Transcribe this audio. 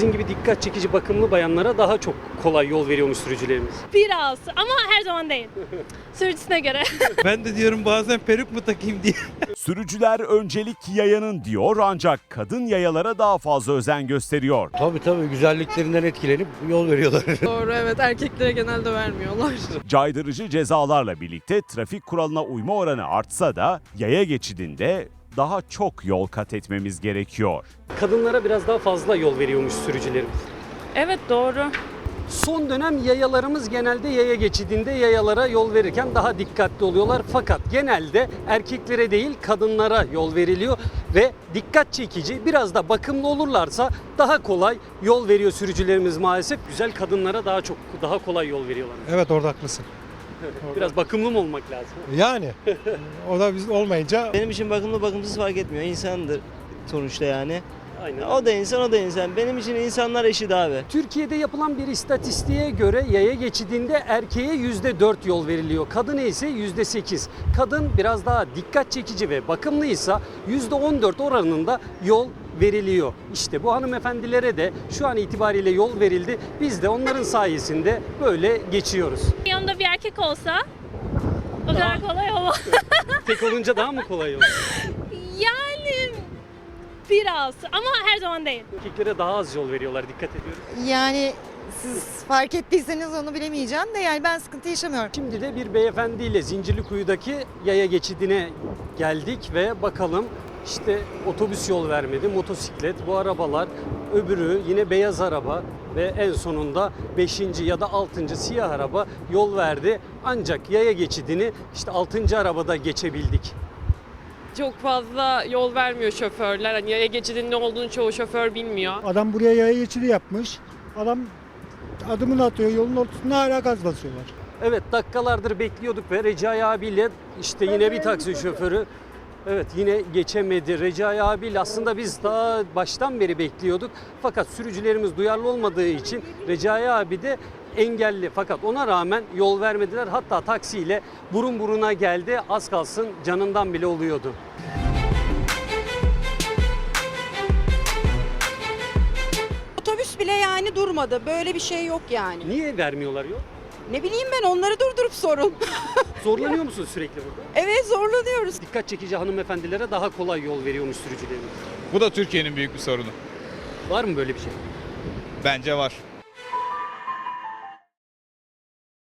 dikkat çekici bakımlı bayanlara daha çok kolay yol veriyormuş sürücülerimiz. Biraz ama her zaman değil. Sürücüsüne göre. Ben de diyorum bazen peruk mu takayım diye. Sürücüler öncelik yayanın diyor ancak kadın yayalara daha fazla özen gösteriyor. Tabii tabii güzelliklerinden etkilenip yol veriyorlar. Doğru evet erkeklere genelde vermiyorlar. Caydırıcı cezalarla birlikte trafik kuralına uyma oranı artsa da yaya geçidinde daha çok yol kat etmemiz gerekiyor. Kadınlara biraz daha fazla yol veriyormuş sürücülerimiz. Evet doğru. Son dönem yayalarımız genelde yaya geçidinde yayalara yol verirken daha dikkatli oluyorlar. Fakat genelde erkeklere değil kadınlara yol veriliyor ve dikkat çekici biraz da bakımlı olurlarsa daha kolay yol veriyor sürücülerimiz maalesef. Güzel kadınlara daha çok daha kolay yol veriyorlar. Evet orada haklısın. Biraz bakımlı mı olmak lazım? Yani o da biz olmayınca Benim için bakımlı bakımsız fark etmiyor. İnsandır sonuçta yani. Aynen. O da insan o da insan. Benim için insanlar eşit abi. Türkiye'de yapılan bir istatistiğe göre yaya geçidinde erkeğe %4 yol veriliyor. Kadına ise %8. Kadın biraz daha dikkat çekici ve bakımlıysa %14 oranında yol veriliyor. İşte bu hanımefendilere de şu an itibariyle yol verildi. Biz de onların sayesinde böyle geçiyoruz. Yanında bir erkek olsa o kadar kolay olmaz. Tek olunca daha mı kolay olur? Yani biraz ama her zaman değil. Erkeklere daha az yol veriyorlar dikkat ediyoruz. Yani siz fark ettiyseniz onu bilemeyeceğim de yani ben sıkıntı yaşamıyorum. Şimdi de bir beyefendiyle Zincirlikuyu'daki yaya geçidine geldik ve bakalım işte otobüs yol vermedi, motosiklet, bu arabalar, öbürü yine beyaz araba ve en sonunda 5. ya da 6. siyah araba yol verdi. Ancak yaya geçidini işte 6. arabada geçebildik. Çok fazla yol vermiyor şoförler. Hani yaya geçidinin ne olduğunu çoğu şoför bilmiyor. adam buraya yaya geçidi yapmış. Adam adımını atıyor yolun ortasında hala gaz basıyorlar. Evet dakikalardır bekliyorduk ve Recai abiyle işte yine bir taksi şoförü Evet yine geçemedi. Recai abiyle aslında biz daha baştan beri bekliyorduk. Fakat sürücülerimiz duyarlı olmadığı için Recai abi de engelli. Fakat ona rağmen yol vermediler. Hatta taksiyle burun buruna geldi. Az kalsın canından bile oluyordu. Otobüs bile yani durmadı. Böyle bir şey yok yani. Niye vermiyorlar yol? Ne bileyim ben onları durdurup sorun. Zorlanıyor musun sürekli burada? evet zorlanıyoruz. Dikkat çekici hanımefendilere daha kolay yol veriyormuş sürücülerimiz. Bu da Türkiye'nin büyük bir sorunu. Var mı böyle bir şey? Bence var.